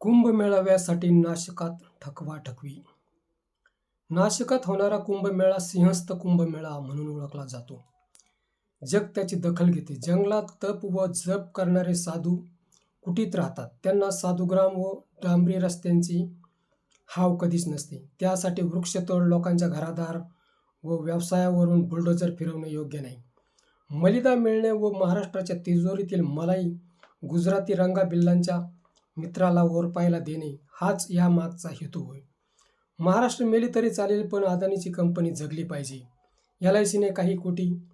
कुंभमेळाव्यासाठी नाशकात ठकवा ठकवी. नाशकात होणारा कुंभमेळा सिंहस्थ कुंभमेळा म्हणून ओळखला जातो. जग त्याची दखल घेते. जंगलात तप व जप करणारे साधू कुटीत राहतात. त्यांना साधुग्राम व डांबरी रस्त्यांची हाव कधीच नसते. त्यासाठी वृक्षतोड लोकांच्या घरादार व व्यवसायावरून बुलडोजर फिरवणे योग्य नाही. मलिदा मिळणे व महाराष्ट्राच्या तिजोरीतील मलाई गुजराती रंगाबिल्लांच्या मित्राला ओरपायला देणे हाच या मागचा हेतू होय. महाराष्ट्र मेली तरी चालेल पण अदानीची कंपनी जगली पाहिजे. एल आय सीने काही कोटी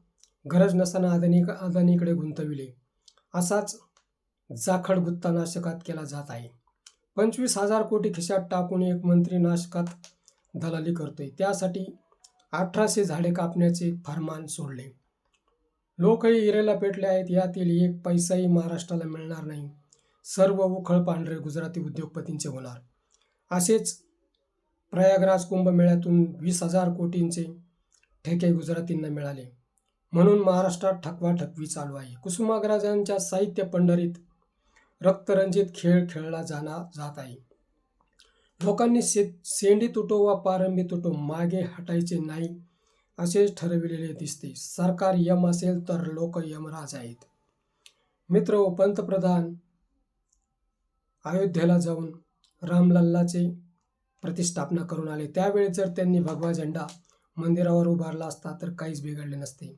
गरज नसताना अदानी अदानीकडे गुंतविले. असाच जाखड गुत्ता नाशकात केला जात आहे. पंचवीस हजार कोटी खिशात टाकून एक मंत्री नाशकात दलाली करतोय. त्यासाठी अठराशे झाडे कापण्याचे फरमान सोडले. लोकही इरेला पेटले आहेत. यातील एक पैसाही महाराष्ट्राला मिळणार नाही. सर्व उखळ पांढरे गुजराती उद्योगपतींचे होणार. असेच प्रयागराज कुंभमेळ्यातून वीस हजार कोटींचे ठेके गुजरातींना मिळाले. म्हणून महाराष्ट्रात ठकवा ठकवी चालू आहे. कुसुमाग्रजांच्या साहित्य पंढरीत रक्तरंजित खेळ खेळला जाणार जात आहे. लोकांनी से सेंडी तुटो वा पारंबी तुटो मागे हटायचे नाही असेच ठरविलेले दिसते. सरकार यम असेल तर लोक यमराज आहेत. मित्र व पंतप्रधान अयोध्येला जाऊन रामलल्लाचे प्रतिष्ठापना करून आले. त्यावेळी जर त्यांनी भगवा झेंडा मंदिरावर उभारला असता तर काहीच बिघडले नसते.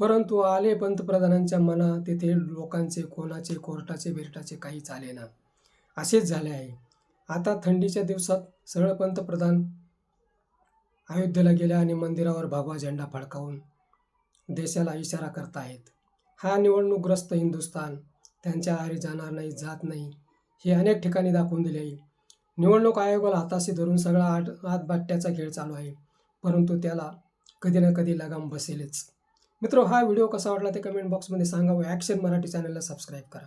परंतु आले पंतप्रधानांच्या मना तेथे लोकांचे कोणाचे कोर्टाचे बिरटाचे काहीच आले ना. असेच झाले आहे. आता थंडीच्या दिवसात सरळ पंतप्रधान अयोध्येला गेल्या आणि मंदिरावर भगवा झेंडा फडकावून देशाला इशारा करतायत हा निवडणूकग्रस्त हिंदुस्थान त्यांच्या आहारी जाणार नाही जात नाही. हे अनेक ठिकाणी दाखवून दिले आहे. निवडणूक आयोगाला हाताशी धरून सगळा आट आतबाट्याचा खेळ चालू आहे. परंतु त्याला कधी ना कधी लगाम बसेलच. मित्र हा व्हिडिओ कसा वाटला ते कमेंट बॉक्समध्ये सांगा व ॲक्शन मराठी चॅनलला सबस्क्राईब करा.